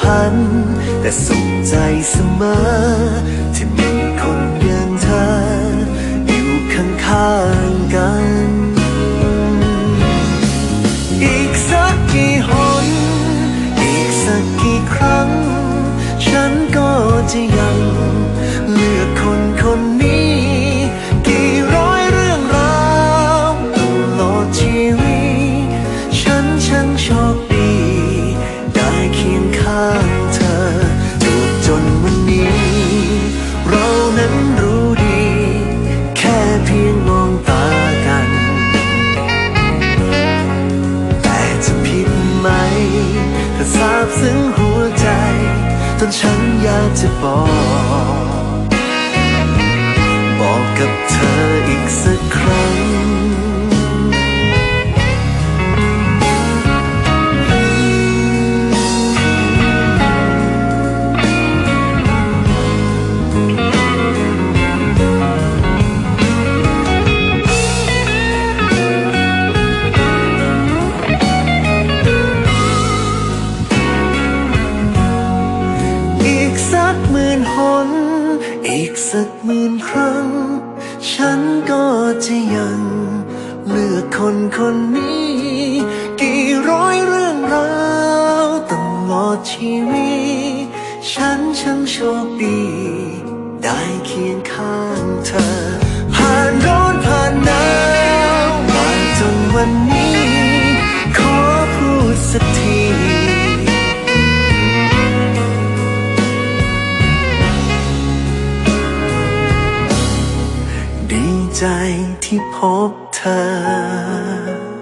พัน แต่สุขใจเสมอ ที่มีคนอย่างเธอ อยู่ข้างๆกัน อีกสักกี่หน อีกสักกี่ครั้ง ฉันก็จะยัง เลือกคนคนนี้ จนฉันอยากจะบอก บอกกับเธออีกสักครั้ง สักหมื่นครั้ง ฉันก็จะยัง เลือกคนคนนี้ กี่ร้อยเรื่องราวตลอดชีวิต ฉันช่างโชคดี ใจที่พบเธอ